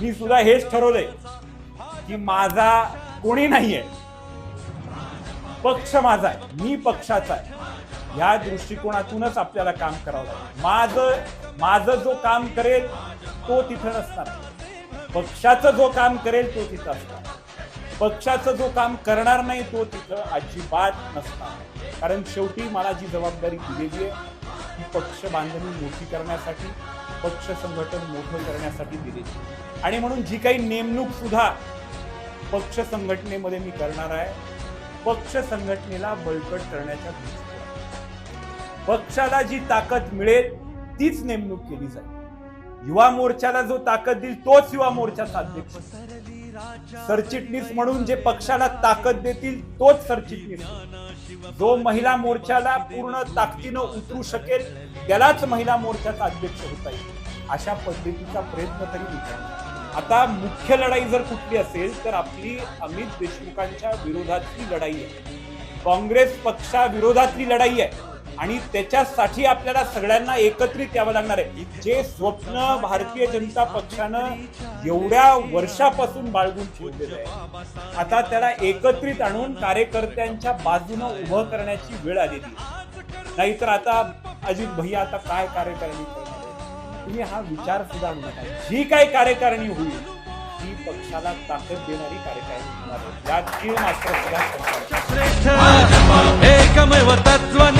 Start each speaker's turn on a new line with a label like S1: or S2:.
S1: मी सुद्धा हेच ठरवलंय की माझा कोणी नाहीये. पक्ष माझा आहे. मी पक्षाचा आहे. ह्या दृष्टिकोनातूनच आपल्याला काम करावं लागेल. माझं माझं जो काम करेल तो तिथं नसणार. पक्षाचं जो काम करेल तो तिथं असणार. पक्षाचं जो काम करणार नाही तो तिथं अजिबात नसणार. कारण शेवटी मला जी जबाबदारी दिलेली आहे ती पक्ष बांधणी मोठी करण्यासाठी पक्ष संघटन मोठं करण्यासाठी दिली. आणि म्हणून जी काही नेमणूक सुद्धा पक्ष संघटनेमध्ये मी करणार आहे पक्ष संघटनेला बळकट करण्याच्या दृष्टीने. पक्षाला जी ताकद मिळेल तीच नेमणूक केली जाईल. युवा मोर्चाला जो ताकद देईल तोच युवा मोर्चाचा अध्यक्ष सरचिटणीस म्हणून जे पक्षाला ताकद देतील तोच सरचिटणीस जो महिला मोर्चाला पूर्ण ताकदीनं उतरू शकेल त्यालाच महिला मोर्चाचा अध्यक्ष होता येईल अशा पद्धतीचा प्रयत्न तरी विचार आता मुख्य लढाई जर कुठली असेल तर आपली अमित देशमुखांच्या विरोधातली लढाई आहे. काँग्रेस पक्षाविरोधातली लढाई आहे. आणि त्याच्यासाठी आपल्याला सगळ्यांना एकत्रित यावं लागणार आहे. जे स्वप्न भारतीय जनता पक्षानं एवढ्या वर्षापासून बाळगून ठेवलेलं आहे. आता त्याला एकत्रित आणून कार्यकर्त्यांच्या बाजूनं उभं करण्याची वेळ आलेली नाहीतर आता अजित भैया आता काय कार्यकारिणी करणार तुम्ही हा विचार सुद्धा नका. जी काय कार्यकारिणी होईल ती पक्षाला ताकद देणारी कार्यकारिणी होणार आहे. याची मात्र सगळ्या
S2: एकमेव तत्त्वनिष्ठ